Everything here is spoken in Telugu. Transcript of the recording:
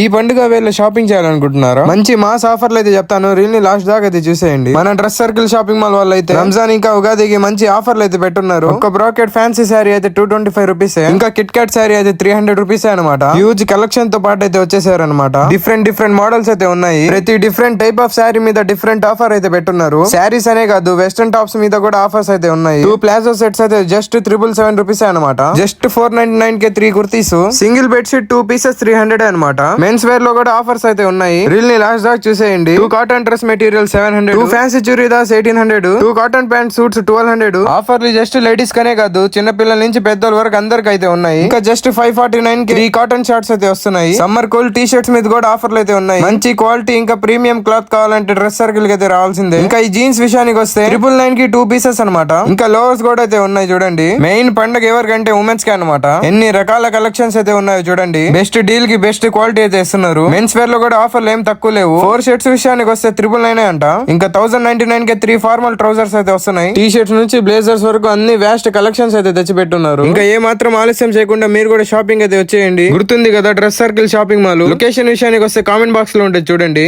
ఈ పండుగ వేళ షాపింగ్ చేయాలనుకుంటున్నారా? మంచి మాస్ ఆఫర్లు అయితే చెప్తాను. రీల్ని లాస్ట్ దాకా అయితే చూసేయండి. మన డ్రెస్ సర్కిల్ షాపింగ్ మాల్ వాళ్ళు అయితే రంజాన్ ఇంకా ఉగాదికి మంచి ఆఫర్లు అయితే పెట్టున్నారు. ఒక బ్రాకెట్ ఫ్యాన్సీ శారీ అయితే టూ ట్వంటీ ఫైవ్ రూపీస్. ఇంకా కిట్ క్యాట్ శారీ అయితే త్రీ హండ్రెడ్ రూపీస్ అనమాట హ్యూజ్ కలెక్షన్తో పాటు అయితే వచ్చేసారు అనమాట డిఫరెంట్ డిఫరెంట్ మోడల్స్ అయితే ఉన్నాయి. ప్రతి డిఫరెంట్ టైప్ ఆఫ్ శారీ మీద డిఫరెంట్ ఆఫర్ అయితే పెట్టున్నారు. శారీస్ అనే కాదు వెస్టర్న్ టాప్స్ మీద కూడా ఆఫర్స్ అయితే ఉన్నాయి. టూ ప్లాజో సెట్స్ అయితే జస్ట్ త్రిబుల్ సెవెన్ రూపీస్ అనమాట జస్ట్ ఫోర్ నైన్టీ నైన్ కే three kurtis. Single bed sheet two pieces three hundred అనమాట మెన్స్ వేర్లో కూడా ఆఫర్స్ అయితే ఉన్నాయి. రీల్ని లాస్ట్ దాకా చూసేయండి. Two cotton dress material seven hundred two fancy churidars eighteen hundred two cotton pant suits twelve hundred ఆఫర్లు జస్ట్ లేడీస్ కనే కాదు చిన్న పిల్లల నుంచి పెద్దోళ్ళ వరకు అందరికి అయితే ఉన్నాయి. ఇంకా జస్ట్ ఫైవ్ ఫార్టీ నైన్కి త్రీ కాటన్ షార్ట్స్ అయితే వస్తున్నాయి. సమ్మర్ కూల్ టీ షర్ట్స్ మీద కూడా ఆఫర్లు అయితే ఉన్నాయి. మంచి క్వాలిటీ ఇంకా ప్రీమియం క్లాత్ కావాలంటే డ్రెస్ సర్కిల్కి అయితే రావాల్సిందే. ఇంకా ఈ జీన్స్ విషయానికి వస్తే ట్రిపుల్ నైన్కి టూ పీసెస్ అన్నమాట. ఇంకా లోవర్స్ కూడా అయితే ఉన్నాయి చూడండి. మెయిన్ పండుగ ఎవరికంటే ఉమెన్స్కి అనమాట ఎన్ని రకాల కలెక్షన్స్ అయితే ఉన్నాయో చూడండి. బెస్ట్ డీల్కి బెస్ట్ క్వాలిటీ అయితే ఇస్తున్నారు మెన్స్ వేర్లో కూడా ఆఫర్లు ఏం తక్కువ లేవు. ఫోర్ షర్ట్స్ విషయానికి వస్తే త్రిపుల్ నైన్ అంట. ఇంకా థౌసండ్ నైన్టీ నైన్ కే త్రీ ఫార్మల్ ట్రౌజర్స్ అయితే వస్తున్నాయి. టీ షర్ట్స్ నుంచి బ్లేజర్స్ వరకు అన్ని వేస్ట్ కలెక్షన్స్ అయితే తెచ్చిపెట్టున్నారు. ఇంకా ఏ మాత్రం ఆలస్యం చేయకుండా మీరు కూడా షాపింగ్ అయితే వచ్చేయండి. గుర్తుంది కదా dress circle shopping mall location విషయానికి వస్తే కామెంట్ బాక్స్లో ఉంటుంది చూడండి.